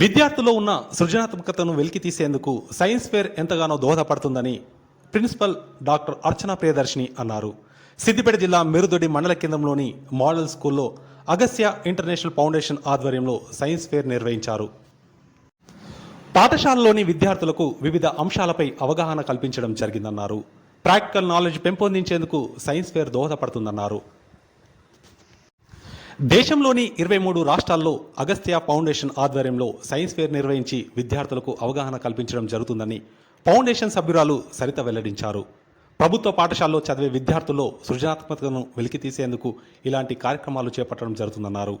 విద్యార్థుల్లో ఉన్న సృజనాత్మకతను వెలికి తీసేందుకు సైన్స్ ఫేర్ ఎంతగానో దోహదపడుతుందని ప్రిన్సిపల్ డాక్టర్ అర్చనా ప్రియదర్శిని అన్నారు. సిద్దిపేట జిల్లా మెరుదొడి మండల కేంద్రంలోని మోడల్ స్కూల్లో అగస్య ఇంటర్నేషనల్ ఫౌండేషన్ ఆధ్వర్యంలో సైన్స్ ఫేర్ నిర్వహించారు. పాఠశాలలోని విద్యార్థులకు వివిధ అంశాలపై అవగాహన కల్పించడం జరిగిందన్నారు. ప్రాక్టికల్ నాలెడ్జ్ పెంపొందించేందుకు సైన్స్ ఫేర్ దోహదపడుతుందన్నారు. దేశంలోని ఇరవై మూడు రాష్ట్రాల్లో అగస్త్య ఫౌండేషన్ ఆధ్వర్యంలో సైన్స్ ఫేర్ నిర్వహించి విద్యార్థులకు అవగాహన కల్పించడం జరుగుతుందని ఫౌండేషన్ సభ్యురాలు సరిత వెల్లడించారు. ప్రభుత్వ పాఠశాలలో చదివే విద్యార్థుల్లో సృజనాత్మకతను వెలికితీసేందుకు ఇలాంటి కార్యక్రమాలు చేపట్టడం జరుగుతుందన్నారు.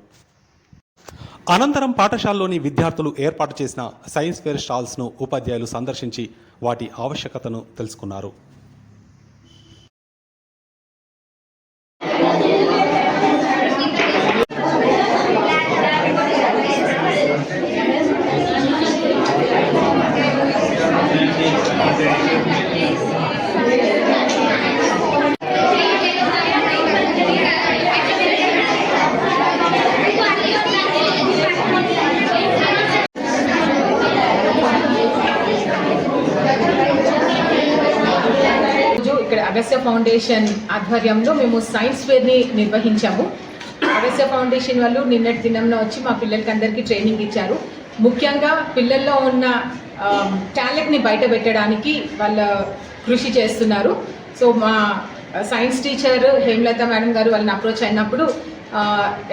అనంతరం పాఠశాలలోని విద్యార్థులు ఏర్పాటు చేసిన సైన్స్ ఫేర్ స్టాల్స్ను ఉపాధ్యాయులు సందర్శించి వాటి ఆవశ్యకతను తెలుసుకున్నారు. ఇక్కడ అగస్య ఫౌండేషన్ ఆధ్వర్యంలో మేము సైన్స్ ఫేర్ని నిర్వహించాము. అగస్య ఫౌండేషన్ వాళ్ళు నిన్నటి దినంలో వచ్చి మా పిల్లలకి అందరికీ ట్రైనింగ్ ఇచ్చారు. ముఖ్యంగా పిల్లల్లో ఉన్న టాలెంట్ని బయట పెట్టడానికి వాళ్ళ కృషి చేస్తున్నారు. సో మా సైన్స్ టీచర్ హేమలత మేడం గారు వాళ్ళని అప్రోచ్ అయినప్పుడు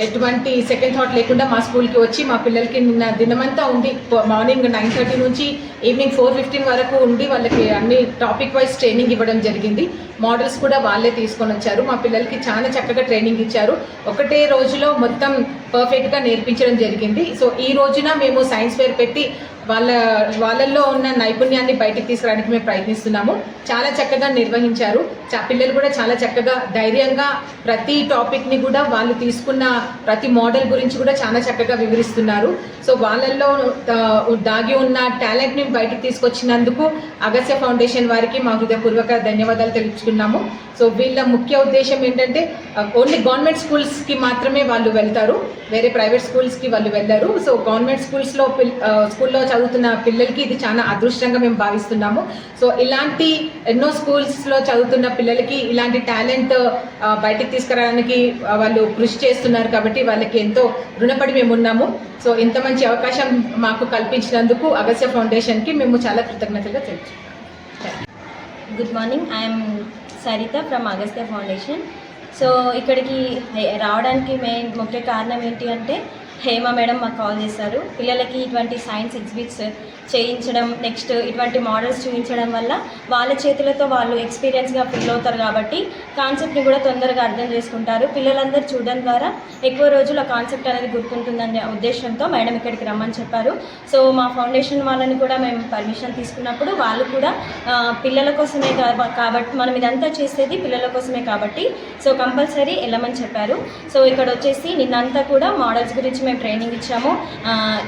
ఎటువంటి సెకండ్ థాట్ లేకుండా మా స్కూల్కి వచ్చి మా పిల్లలకి నిన్న దినమంతా ఉండి మార్నింగ్ నైన్ థర్టీ నుంచి ఈవినింగ్ ఫోర్ ఫిఫ్టీన్ వరకు ఉండి వాళ్ళకి అన్ని టాపిక్ వైజ్ ట్రైనింగ్ ఇవ్వడం జరిగింది. మోడల్స్ కూడా వాళ్ళే తీసుకొని వచ్చారు. మా పిల్లలకి చాలా చక్కగా ట్రైనింగ్ ఇచ్చారు. ఒకటే రోజులో మొత్తం పర్ఫెక్ట్గా నేర్పించడం జరిగింది. సో ఈ రోజున మేము సైన్స్ ఫేర్ పెట్టి వాళ్ళ వాళ్ళల్లో ఉన్న నైపుణ్యాన్ని బయటికి తీసుకురావడానికి మేము ప్రయత్నిస్తున్నాము. చాలా చక్కగా నిర్వహించారు. పిల్లలు కూడా చాలా చక్కగా ధైర్యంగా ప్రతి టాపిక్ని కూడా వాళ్ళు తీసుకున్న ప్రతి మోడల్ గురించి కూడా చాలా చక్కగా వివరిస్తున్నారు. సో వాళ్ళల్లో దాగి ఉన్న టాలెంట్ని బయటికి తీసుకొచ్చినందుకు అగస్య ఫౌండేషన్ వారికి మా హృదయపూర్వక ధన్యవాదాలు తెలుపుకున్నాము సో వీళ్ళ ముఖ్య ఉద్దేశం ఏంటంటే ఓన్లీ గవర్నమెంట్ స్కూల్స్కి మాత్రమే వాళ్ళు వెళ్తారు. వేరే ప్రైవేట్ స్కూల్స్కి వాళ్ళు వెళ్ళారు. సో గవర్నమెంట్ స్కూల్స్లో పిల్ చదువు స్కూల్లో చదువుతున్న పిల్లలకి ఇది చాలా అదృష్టంగా మేము భావిస్తున్నాము. సో ఇలాంటి ఎన్నో స్కూల్స్లో చదువుతున్న పిల్లలకి ఇలాంటి టాలెంట్ బయటికి తీసుకురావడానికి వాళ్ళు కృషి చేస్తున్నారు కాబట్టి వాళ్ళకి ఎంతో రుణపడి మేము ఉన్నాము. సో ఇంత మంచి అవకాశం మాకు కల్పించినందుకు అగస్య ఫౌండేషన్కి మేము చాలా కృతజ్ఞతగా తెలుసు good morning I'm Saritha from Agastya foundation so ఇక్కడికి రావడానికి మెయిన్ ముఖ్య కారణం ఏంటి అంటే హేమ మేడం మాకు కాల్ చేశారు. పిల్లలకి ఇటువంటి సైన్స్ ఎగ్జిబిట్స్ చేయించడం నెక్స్ట్ ఇటువంటి మోడల్స్ చూపించడం వల్ల వాళ్ళ చేతులతో వాళ్ళు ఎక్స్పీరియన్స్గా ఫీల్ అవుతారు కాబట్టి కాన్సెప్ట్ని కూడా తొందరగా అర్థం చేసుకుంటారు. పిల్లలందరూ చూడడం ద్వారా ఎక్కువ రోజులు ఆ కాన్సెప్ట్ అనేది గుర్తుంటుందనే ఉద్దేశంతో మేడం ఇక్కడికి రమ్మని చెప్పారు. సో మా ఫౌండేషన్ వాళ్ళని కూడా మేము పర్మిషన్ తీసుకున్నప్పుడు వాళ్ళు కూడా పిల్లల కోసమే కాబట్టి మనం ఇదంతా చేసేది పిల్లల కోసమే కాబట్టి సో కంపల్సరీ వెళ్ళమని చెప్పారు. సో ఇక్కడ వచ్చేసి నిన్నంతా కూడా మోడల్స్ గురించి మేము ట్రైనింగ్ ఇచ్చాము.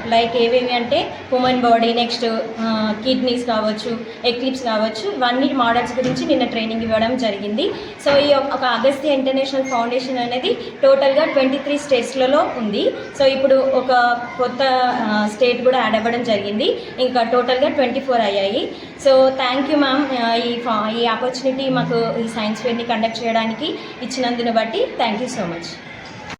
లైక్ ఏవేవి అంటే హ్యూమన్ బాడీ నెక్స్ట్ కిడ్నీస్ కావచ్చు ఎక్లిప్స్ కావచ్చు ఇవన్నీ మోడల్స్ గురించి నిన్న ట్రైనింగ్ ఇవ్వడం జరిగింది. సో ఈ ఒక అగస్త్య ఇంటర్నేషనల్ ఫౌండేషన్ అనేది టోటల్గా ట్వంటీ త్రీ స్టేట్స్లలో ఉంది. సో ఇప్పుడు ఒక కొత్త స్టేట్ కూడా యాడ్ అవ్వడం జరిగింది. ఇంకా టోటల్గా ట్వంటీ ఫోర్ అయ్యాయి. సో థ్యాంక్ యూ మ్యామ్ ఈ ఫా- ఈ ఆపర్చునిటీ మాకు ఈ సైన్స్ ఫేర్ని కండక్ట్ చేయడానికి ఇచ్చినందును బట్టి థ్యాంక్ యూ సో మచ్